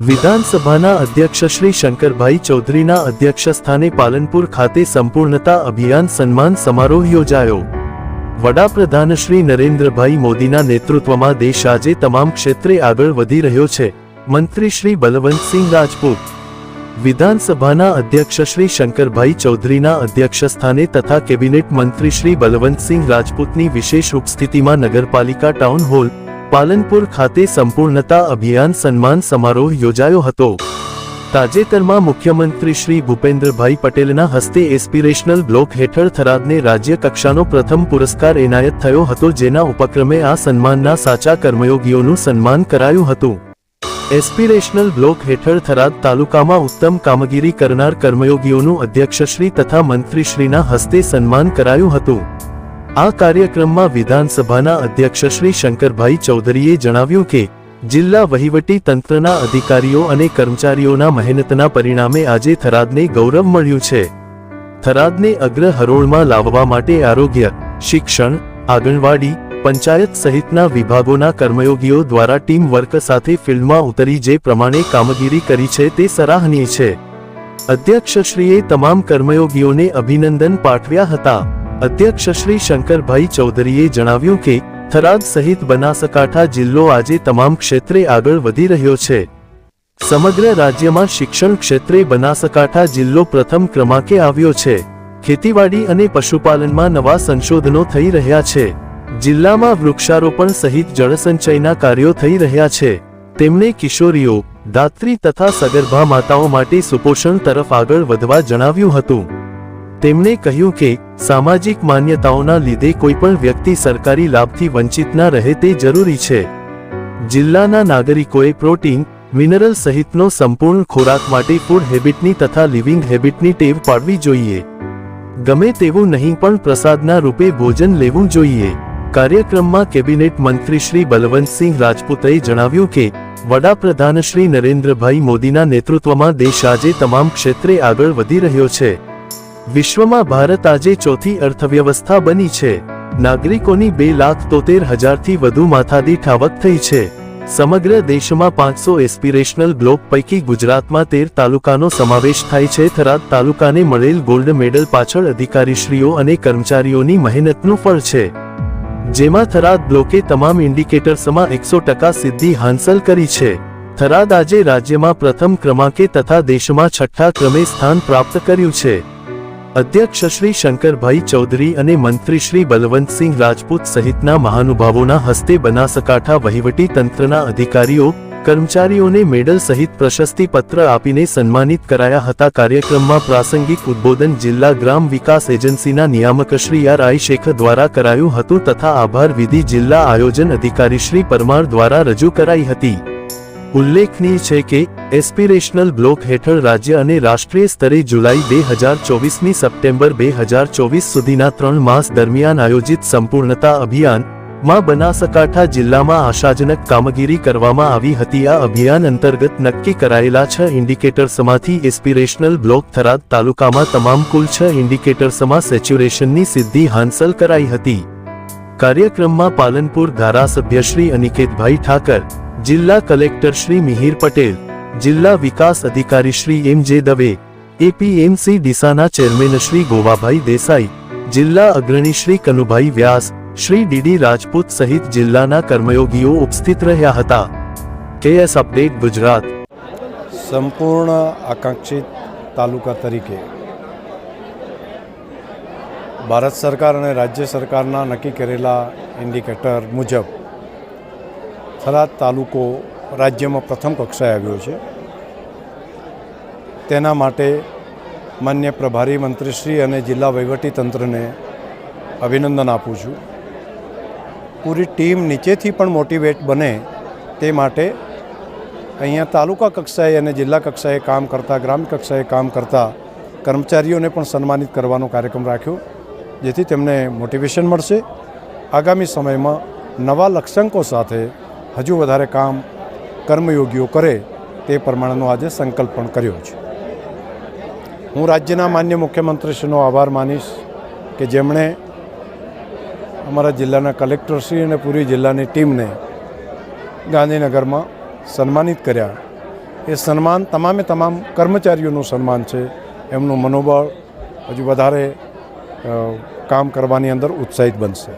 વિધાનસભાના અધ્યક્ષ શ્રી શંકરભાઈ ચૌધરીના અધ્યક્ષસ્થાને પાલનપુર ખાતે સંપૂર્ણતા અભિયાન સન્માન સમારોહ યોજાયો. વડાપ્રધાન શ્રી નરેન્દ્રભાઈ મોદીના નેતૃત્વમાં દેશ આજે તમામ ક્ષેત્રે આગળ વધી રહ્યો છે, મંત્રી શ્રી બલવંતસિંહ રાજપૂત. વિધાનસભાના અધ્યક્ષ શ્રી શંકરભાઈ ચૌધરીના અધ્યક્ષસ્થાને તથા કેબિનેટ મંત્રી શ્રી બલવંતસિંહ રાજપૂતની વિશેષ ઉપસ્થિતિમાં નગરપાલિકા, ટાઉન હોલ પાલનપુર ખાતે સંપૂર્ણતા અભિયાન સન્માન સમારોહ યોજાયો હતો. તાજેતરમાં મુખ્યમંત્રી શ્રી ભૂપેન્દ્રભાઈ પટેલના હસ્તે એસ્પિરેશનલ બ્લોક હેઠળ થરાદને રાજ્ય કક્ષાનો પ્રથમ પુરસ્કાર એનાયત થયો હતો જેના ઉપક્રમે આ સન્માનના સાચા કર્મયોગીઓનું સન્માન કરાયું હતું. એસ્પિરેશનલ બ્લોક હેઠળ થરાદ તાલુકામાં ઉત્તમ કામગીરી કરનાર કર્મયોગીઓનું અધ્યક્ષશ્રી તથા મંત્રીશ્રીના હસ્તે સન્માન કરાયું હતું. આ કાર્યક્રમમાં વિધાનસભાના અધ્યક્ષ શ્રી શંકરભાઈ ચૌધરીએ જણાવ્યું કે, જિલ્લા વહીવટી તંત્રના અધિકારીઓ અને કર્મચારીઓના મહેનતના પરિણામે આજે થરાદને ગૌરવ મળ્યું છે. થરાદને અગ્ર હરોળમાં લાવવા માટે આરોગ્ય, શિક્ષણ, આંગણવાડી, પંચાયત સહિતના વિભાગોના કર્મયોગીઓ દ્વારા ટીમ વર્ક સાથે ફિલ્ડમાં ઉતરી જે પ્રમાણે કામગીરી કરી છે તે સરાહનીય છે. અધ્યક્ષશ્રીએ તમામ કર્મયોગીઓને અભિનંદન પાઠવ્યા હતા. અધ્યક્ષ શ્રી શંકરભાઈ ચૌધરીએ જણાવ્યું કે, થરાદ સહિત બનાસકાંઠા જિલ્લો આજે તમામ ક્ષેત્રે આગળ વધી રહ્યો છે. સમગ્ર રાજ્યમાં શિક્ષણ ક્ષેત્રે બનાસકાંઠા જિલ્લો પ્રથમ ક્રમાંકે આવ્યો છે. ખેતીવાડી અને પશુપાલનમાં નવા સંશોધનો થઈ રહ્યા છે. જિલ્લામાં વૃક્ષારોપણ સહિત જળસંચયના કાર્યો થઈ રહ્યા છે. તેમણે કિશોરીઓ દાત્રી તથા સગર્ભા માતાઓ માટે સુપોષણ તરફ આગળ વધવા જણાવ્યું હતું. તેમણે કહ્યું કે, સામાજિક માન્યતાઓના લીધે કોઈપણ વ્યક્તિ સરકારી લાભથી વંચિત ના રહે તે જરૂરી છે. જિલ્લાના નાગરિકોએ પ્રોટીન, મિનરલ સહિતનો સંપૂર્ણ ખોરાક માટે ફૂડ હેબિટની તથા લિવિંગ હેબિટની ટેવ પાડવી જોઈએ. ગમે તેવું નહીં પણ પ્રસાદના રૂપે ભોજન લેવું જોઈએ. કાર્યક્રમમાં કેબિનેટ મંત્રી શ્રી બલવંતસિંહ રાજપૂતે જણાવ્યું કે, વડાપ્રધાન શ્રી નરેન્દ્રભાઈ મોદીના નેતૃત્વમાં દેશ આજે તમામ ક્ષેત્રે આગળ વધી રહ્યો છે. વિશ્વમાં ભારત આજે ચોથી અર્થવ્યવસ્થા બની છે. નાગરિકોની બે લાખ તોતેર હજારથી વધુ માથાદીઠ આવક થઈ છે. સમગ્ર દેશમાં પાંચસો એસ્પિરેશનલ બ્લોક પૈકી ગુજરાતમાં તેર તાલુકાનો સમાવેશ થાય છે. થરાદ તાલુકાને મળેલ ગોલ્ડ મેડલ પાછળ અધિકારીશ્રીઓ અને કર્મચારીઓની મહેનતનું ફળ છે. જેમાં થરાદ બ્લોકે તમામ ઇન્ડિકેટર્સમાં એકસો ટકા સિદ્ધિ હાંસલ કરી છે. થરાદ આજે રાજ્યમાં પ્રથમ ક્રમાંકે તથા દેશમાં છઠ્ઠા ક્રમે સ્થાન પ્રાપ્ત કર્યું છે. અધ્યક્ષ શ્રી શંકરભાઈ ચૌધરી અને મંત્રી શ્રી બલવંતસિંહ રાજપૂત સહિતના મહાનુભાવોના હસ્તે બનાસકાંઠા વહીવટી તંત્રના અધિકારીઓ, કર્મચારીઓને મેડલ સહિત પ્રશસ્તિ પત્ર આપીને સન્માનિત કરાયા હતા. કાર્યક્રમમાં પ્રાસંગિક ઉદ્બોધન જિલ્લા ગ્રામ વિકાસ એજન્સીના નિયામક શ્રી આર આઈ શેખ દ્વારા કરાયું હતું તથા આભાર વિધિ જિલ્લા આયોજન અધિકારી શ્રી પરમાર દ્વારા રજૂ કરાઈ હતી. ઉલ્લેખનીય છે કે, એસ્પિરેશનલ બ્લોક હેઠળ રાજ્ય અને રાષ્ટ્રીય સ્તરે જુલાઈ બે હજાર ચોવીસની સપ્ટેમ્બર બે હજાર ચોવીસ સુધીના ત્રણ માસ દરમિયાન આયોજિત સંપૂર્ણતા અભિયાન, માં બનાસકાંઠા જિલ્લામાં આશાજનક કામગીરી કરવામાં આવી હતી. આ અભિયાન અંતર્ગત નક્કી કરાયેલા છ ઇન્ડિકેટર્સમાંથી એસ્પિરેશનલ બ્લોક થરાદ તાલુકામાં તમામ કુલ છ ઇન્ડિકેટર્સમાં સેચ્યુરેશનની સિદ્ધિ હાંસલ કરાઈ હતી. કાર્યક્રમમાં પાલનપુર ધારાસભ્ય શ્રી અનિકેતભાઈ ઠાકર જિલ્લા કલેક્ટર શ્રી મિહિર પટેલ, જિલ્લા વિકાસ અધિકારી Shri M J Dave, APMC ડીસાના chairman Shri Govabhai Desai, જિલ્લા અગ્રણી શ્રી કનુભાઈ વ્યાસ, શ્રી ડીડી રાજપૂત સહિત જિલ્લાના કર્મયોગીઓ ઉપસ્થિત રહ્યા હતા. K S update Gujarat. સંપૂર્ણ આકાંક્ષિત તાલુકા તરીકે ભારત સરકાર અને રાજ્ય સરકારના નક્કી કરેલા ઇન્ડિકેટર મુજબ થરાદ તાલુકો રાજ્યમાં પ્રથમ કક્ષાએ આવ્યો છે. તેના માટે માન્ય પ્રભારી મંત્રીશ્રી અને જિલ્લા વહીવટીતંત્રને અભિનંદન આપું છું. પૂરી ટીમ નીચેથી પણ મોટિવેટ બને તે માટે અહીંયા તાલુકા કક્ષાએ અને જિલ્લા કક્ષાએ કામ કરતા, ગ્રામ કક્ષાએ કામ કરતા કર્મચારીઓને પણ સન્માનિત કરવાનો કાર્યક્રમ રાખ્યો, જેથી તેમને મોટિવેશન મળશે. આગામી સમયમાં નવા લક્ષ્યાંકો સાથે હજુ વધારે કામ કર્મયોગીઓ કરે તે પ્રમાણેનો આજે સંકલ્પ પણ કર્યો છે. હું રાજ્યના માન્ય મુખ્યમંત્રીશ્રીનો આભાર માનીશ કે જેમણે અમારા જિલ્લાના કલેક્ટરશ્રી અને પૂરી જિલ્લાની ટીમને ગાંધીનગરમાં સન્માનિત કર્યા. એ સન્માન તમામે તમામ કર્મચારીઓનું સન્માન છે. એમનું મનોબળ હજુ વધારે કામ કરવાની અંદર ઉત્સાહિત બનશે.